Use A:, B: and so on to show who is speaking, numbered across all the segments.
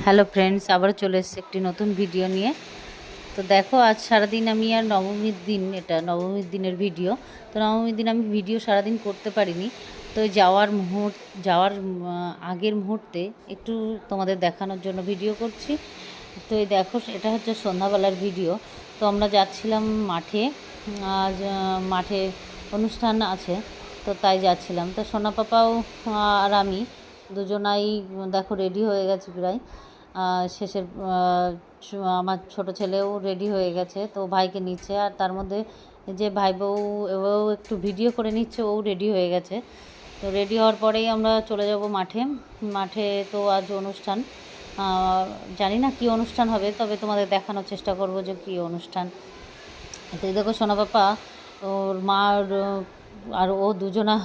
A: Hello friends আবার চলে এসেছি একটি নতুন ভিডিও নিয়ে। তো দেখো, আজ সারাদিন আমি আর নবমীর দিন, এটা নবমীর দিনের ভিডিও। তো নবমীর দিন আমি ভিডিও সারাদিন করতে পারিনি। তো যাওয়ার মুহূর্ত, যাওয়ার আগের মুহূর্তে একটু তোমাদের দেখানোর জন্য ভিডিও করছি। তো এই দেখো, এটা হচ্ছে সন্ধ্যাবেলার ভিডিও। তো আমরা যাচ্ছিলাম মাঠে, আজ মাঠে অনুষ্ঠান আছে, তো তাই যাচ্ছিলাম। তো সোনা পাপাও আর আমি দুজনাই দেখো রেডি হয়ে গেছে প্রায়। শেষের আমার ছোট ছেলেও রেডি হয়ে গেছে তো ভাইকে নিচ্ছে। আর তার মধ্যে যে ভাই বউ ও একটু ভিডিও করে নিচ্ছে ও রেডি হয়ে গেছে। তো রেডি হওয়ার পরেই আমরা চলে যাব মাঠে। মাঠে তো আজ অনুষ্ঠান। জানি না কী অনুষ্ঠান হবে তবে তোমাদের দেখানোর চেষ্টা করব যে কী অনুষ্ঠান। তো দেখো সোনা পাপা ওর মা আর, আর ও দুজনা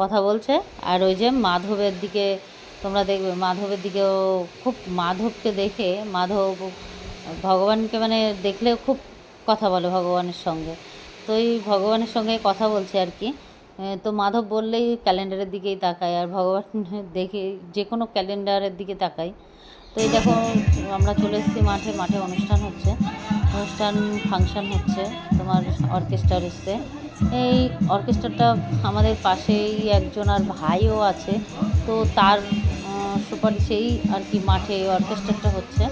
A: কথা বলছে। আর ওই যে মাধবের দিকে তোমরা দেখবে, মাধবের দিকেও খুব মাধবকে দেখে, মাধব ভগবানকে মানে দেখলেও খুব কথা বলে ভগবানের সঙ্গে। তো এই ভগবানের সঙ্গে কথা বলছে আর কি। তো মাধব বললেই ক্যালেন্ডারের দিকেই তাকায়, আর ভগবান দেখে যে কোনো ক্যালেন্ডারের দিকে তাকায়। তো এই দেখো, আমরা চলে এসেছি মাঠে মাঠে অনুষ্ঠান হচ্ছে। অনুষ্ঠান, ফাংশন হচ্ছে, তোমার অর্কেস্ট্রার এসছে এই অর্কেস্ট্রাটা আমাদের পাশেই একজন আর ভাইও আছে, তো তার সুপারিশেই আর কি মাঠে এই অর্কেস্ট্রাটা হচ্ছে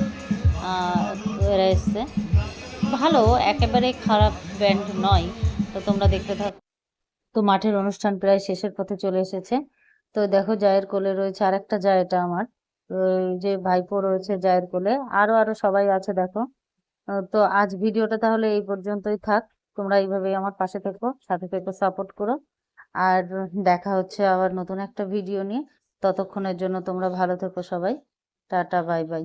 A: এসছে। ভালো, একেবারে খারাপ ব্যান্ড নয়, তো তোমরা দেখতে থাকো। তো মাঠের অনুষ্ঠান প্রায় শেষের পথে চলে এসেছে। তো দেখো, জায়ের কোলে রয়েছে আর একটা জা এটা আমার। যে ভাইপো রয়েছে জায়ের কোলে। আরও আরও সবাই আছে, দেখো। তো আজ ভিডিওটা তাহলে এই পর্যন্তই থাক। তোমরা এইভাবে আমার পাশে থেকো, সাথে থেকো সাপোর্ট করো। আর দেখা হচ্ছে আবার নতুন একটা ভিডিও নিয়ে। ততক্ষণের জন্য তোমরা ভালো থেকো সবাই। Tata bye bye